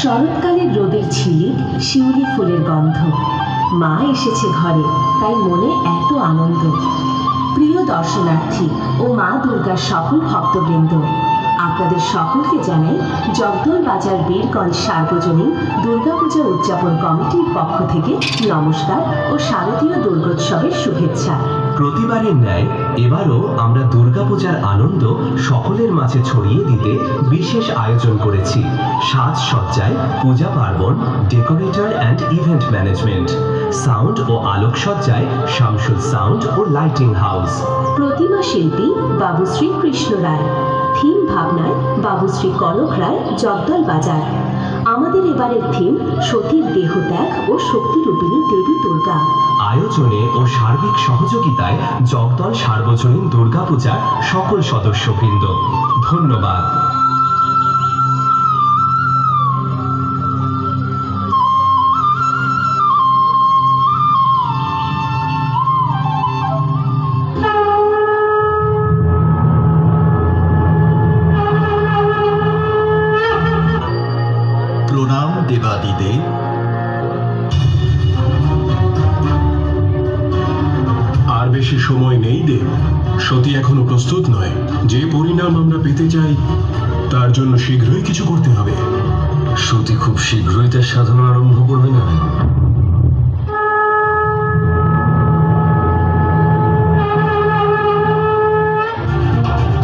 শরৎকালের রোদের ঝিলিক, শিউলি ফুলের গন্ধ। মা এসেছে ঘরে, তাই মনে এত আনন্দ। প্রিয় দর্শনার্থী ও মা দুর্গার সকল ভক্তবৃন্দ, আপনাদের সকলকে জানাই জগদল বাজার বীরগঞ্জ সার্বজনীন দুর্গাপূজা উদযাপন কমিটির পক্ষ থেকে নমস্কার ও শারদীয় দুর্গোৎসবের শুভেচ্ছা। প্রতিবারের ন্যায় এবারও আমরা দুর্গাপূজার আনন্দ সকলের মাঝে ছড়িয়ে দিতে বিশেষ আয়োজন করেছি। সাজসজ্জায় পূজা পার্বণ, decorator and event management. Sound ও আলোকসজ্জায় শামসুল সাউন্ড ও লাইটিং হাউস। প্রতিমা শিল্পী বাবুশ্রী কৃষ্ণ রায়। থিম ভাবনায় বাবুশ্রী কনক রায়, জগদল বাজার। আমাদের এবারের থিম সতীর দেহত্যাগ ও শক্তিরূপিণী দেবী দুর্গা। আয়োজনে ও সার্বিক সহযোগিতায় জগদল সার্বজনীন দুর্গাপূজার সকল সদস্যবৃন্দ। ধন্যবাদ। শীঘ্রই কিছু করতে হবে। সতী খুব শীঘ্রই তার সাধনা আরম্ভ করবে না।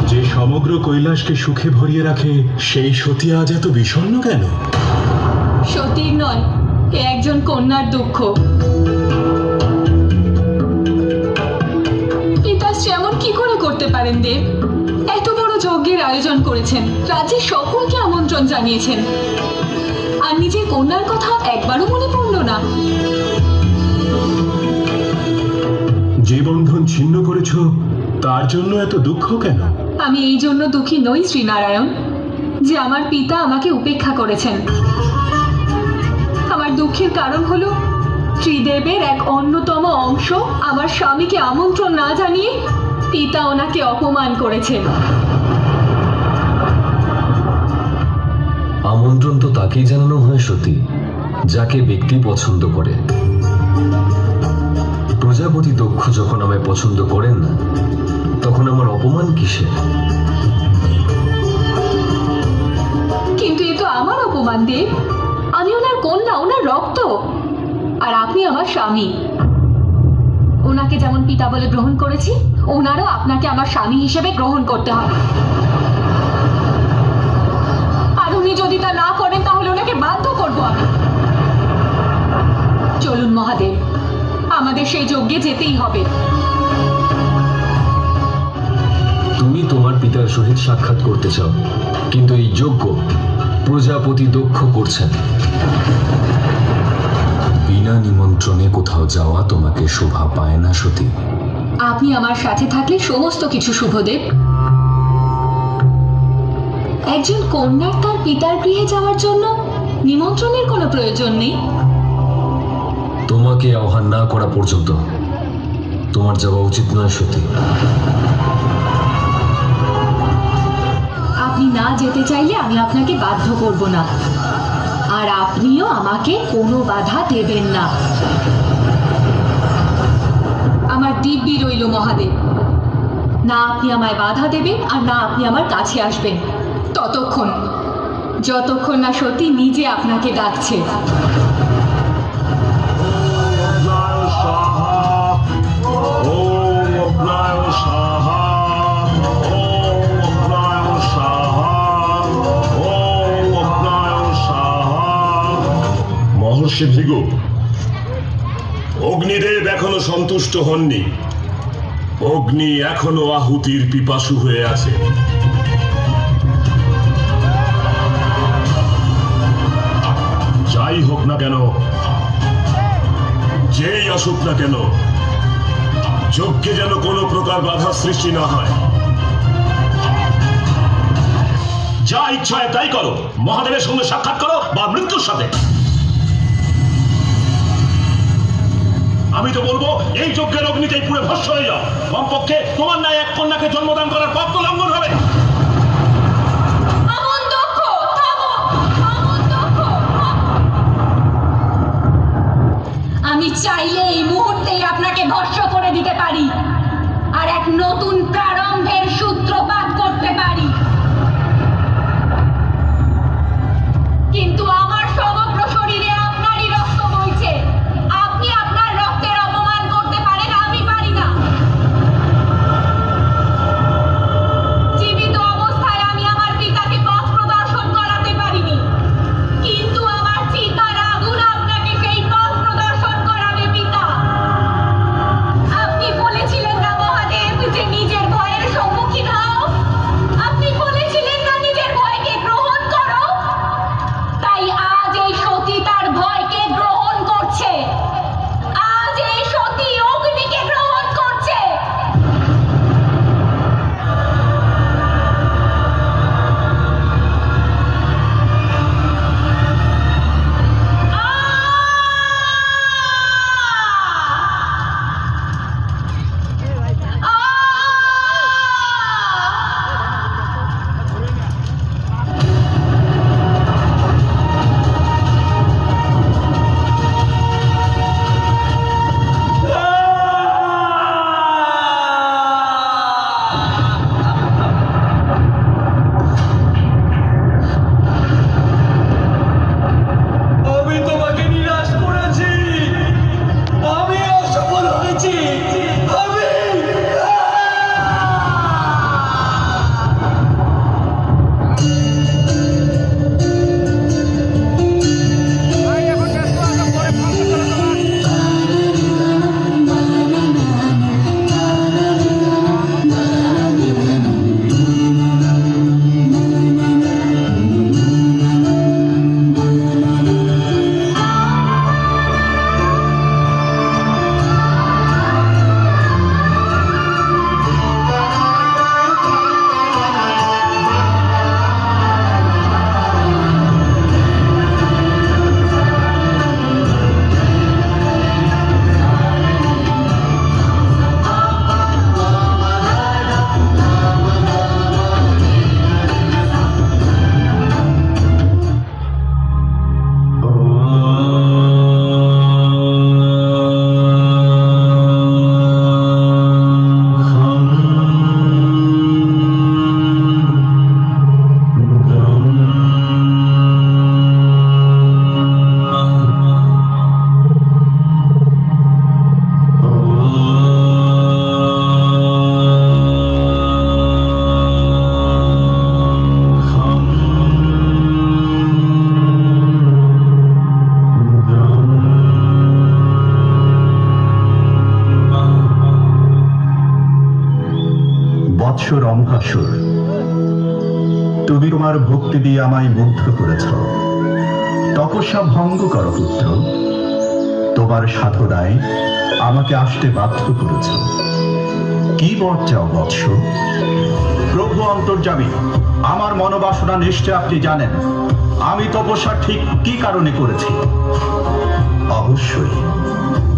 যে সমগ্র কৈলাসকে সুখে ভরিয়ে রাখে, সেই সতী আজ এত বিষণ্ণ কেন? সতীর নয় এ একজন কন্যার দুঃখ। পিতাশ্রী এমন কি করে করতে পারেন দেব? এত বড় যজ্ঞের আয়োজন করেছেন। রাজ্যের আমন্ত্রণ জানিয়েছেন। আর নিজের কন্যার কথা একবারও মনে পড়ল না। যে বন্ধন ছিন্ন করেছ তার জন্য এত দুঃখ কেন? আমি এই জন্য দুঃখী নই শ্রীনারায়ণ যে আমার পিতা আমাকে উপেক্ষা করেছেন। আমার দুঃখের কারণ হলো ত্রিদেবের এক অন্যতম অংশ আমার স্বামীকে আমন্ত্রণ না জানিয়ে পিতা ওনাকে অপমান করেছেন আমন্ত্রণ তো তাকেই জানানো হয় সতী, যাকে ব্যক্তি পছন্দ করে। প্রজাপতি দক্ষ যখন আমায় পছন্দ করেন না তখন আমার অপমান কিসে কিন্তু এ তো আমার অপমান, দেব। আমি ওনার কন্যা, ওনার রক্ত। আর আপনি আমার স্বামী। ওনাকে যেমন পিতা বলে গ্রহণ করেছি, ওনারও আপনাকে আমার স্বামী হিসেবে গ্রহণ করতে হবে। যদি তা না করেন তাহলে ওনাকে বাধ্য করব আমি। চলুন মহাদেব আমাদের সেই যজ্ঞে যেতেই হবে। তুমি তোমার পিতার সহিত সাক্ষাৎ করতে চাও কিন্তু এই যজ্ঞ প্রজাপতি দক্ষ করছেন। বিনা নিমন্ত্রণে কোথাও যাওয়া তোমাকে শোভা পায় না সতী। আপনি আমার সাথে থাকলে সমস্ত কিছু শুভদেব একজন কন্যার তার পিতার গৃহে যাওয়ার জন্য নিমন্ত্রণের কোনো প্রয়োজন নেই? তোমাকে আহ্বান না করা পর্যন্ত তোমার যাওয়া উচিত নয় সতী আপনি না যেতে চাইলে আমি আপনাকে বাধ্য করব না। আর আপনিও আমাকে কোনো বাধা দেবেন না। আমার দিব্যি রইল মহাদেব। না আপনি আমায় বাধা দেবেন আর না আপনি আমার কাছে আসবেন। ততক্ষণ। যতক্ষণ না সত্যি নিজে আপনাকে ডাকছে। মহর্ষি ভৃগু, অগ্নিদেব এখনও সন্তুষ্ট হননি। অগ্নি এখনও আহুতির পিপাসু হয়ে আছে। যাই হোক না কেন, যেই আসুক না কেন, যজ্ঞে যেন কোনো প্রকার বাধা সৃষ্টি না হয়। যা ইচ্ছা হয় তাই করো। মহাদেবের সঙ্গে সাক্ষাৎ করো বা মৃত্যুর সাথে। আমি তো বলব, এই যজ্ঞের অগ্নিতেই পুরো ভস্য হয়ে যাও। কমপক্ষে তোমার ন্যায় এক কন্যাকে জন্মদান করার পাপ তো লঙ্ঘন হবে। আমি চাইলে এই মুহূর্তেই আপনাকে ধর্ষ করে দিতে পারি আর এক নতুন প্রারম্ভের সূত্রপাত করতে পারি। কিন্তু আমার সময় অসুর তুমি তোমার ভক্তি দিয়ে আমায় মুগ্ধ করেছ। তপস্যা ভঙ্গ করো পুত্র। তোমার সাধনায় আমাকে আসতে বাধ্য করেছ। কি বর চাও বৎস প্রভু অন্তর্যামী, আমার মনোবাসনা নিশ্চয় আপনি জানেন। আমি তপস্যা ঠিক কি কারণে করেছি? অবশ্যই,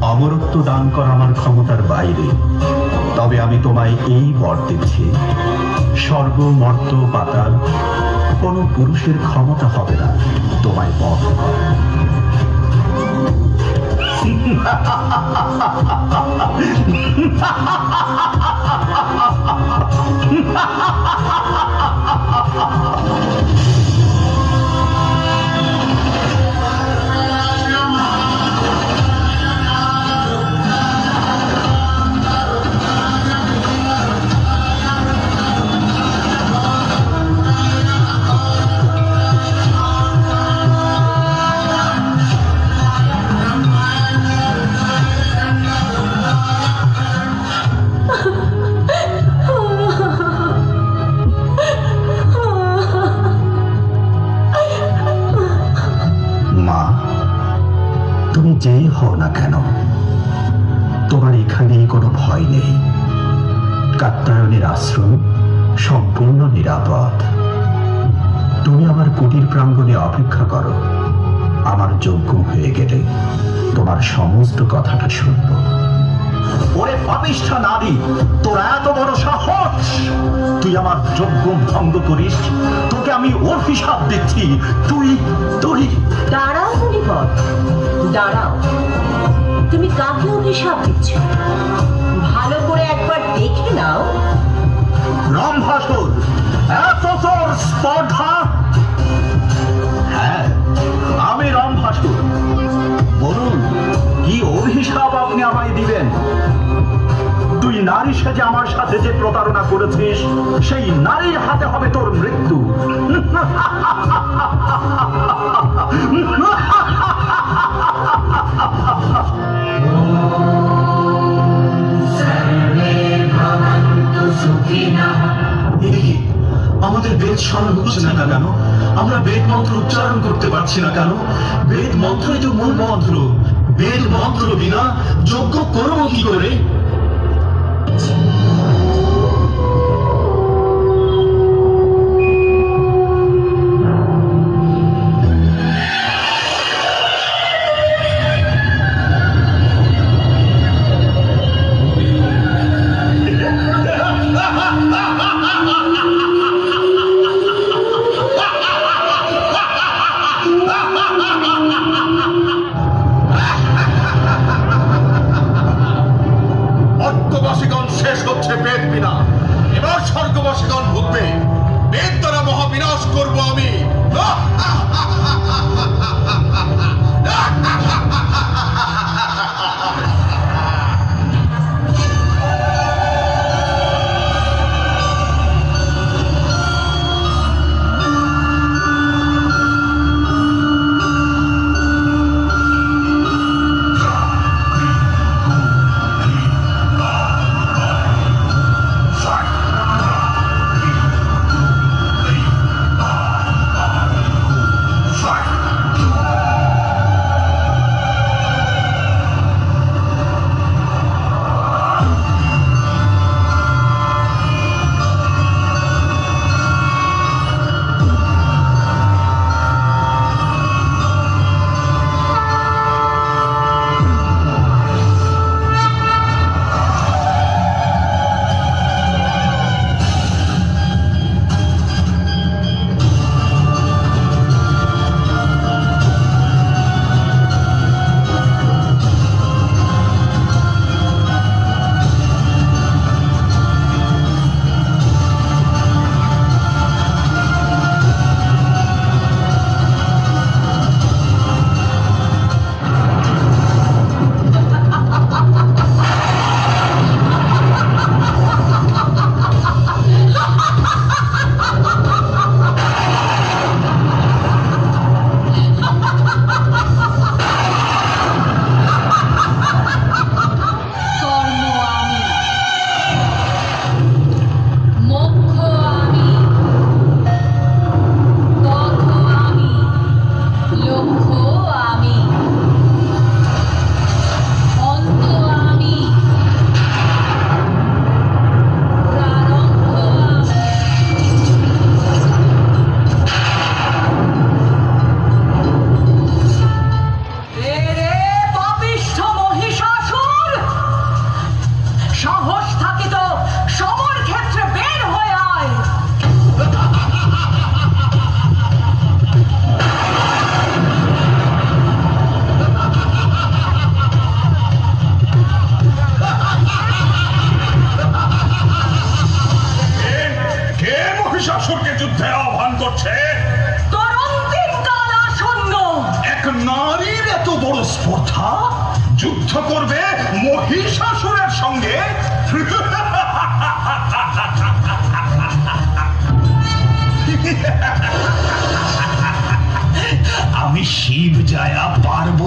অমরত্ব দান করা আমার ক্ষমতার বাইরে। তবে আমি তোমায় এই বর দিচ্ছি স্বর্গ মর্ত পাতাল, কোনো পুরুষের ক্ষমতা হবে না, তোমায় বধ। কুটির প্রাঙ্গণে অপেক্ষা করো। আমার যোগ্য হয়ে গেলে তোমার সমস্ত কথাটা শুনব। ওরে পাপিষ্ঠা নারী তোর এত বড় সাহস! তুই আমার যোগ্য ভঙ্গ করিস তোকে আমি ওর হিসাব দিচ্ছি। তুই তুই। দাঁড়াও মুনিপদ দাঁড়াও। তুমি কাকে অভিশাপ দিচ্ছ? ভালো করে একবার দেখে নাও। রম্ভাসুর এত তোর স্পর্ধা নারী সেজে আমার সাথে যে প্রতারণা করেছিস, সেই নারীর হাতে হবে তোর মৃত্যু। আমাদের বেদ স্মরণ হচ্ছে না কেন? আমরা বেদ মন্ত্র উচ্চারণ করতে পারছি না কেন? বেদ মন্ত্রই তো মূল মন্ত্র। বেদ মন্ত্র বিনা যোগ্য করব কি করে? much.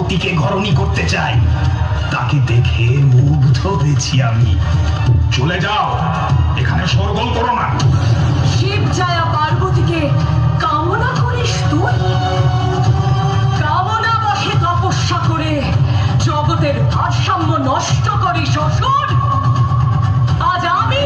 মূর্তিকে ঘরণী করতে চাই। তাকে দেখে মুগ্ধ হয়েছি আমি। চলে যাও, এখানে সরগোল করো না। শিব জায়া পার্বতীকে কামনা করিস তুই? কামনা বসে তপস্যা করে জগতের ভারসাম্য নষ্ট করিস অসুর। আজ আমি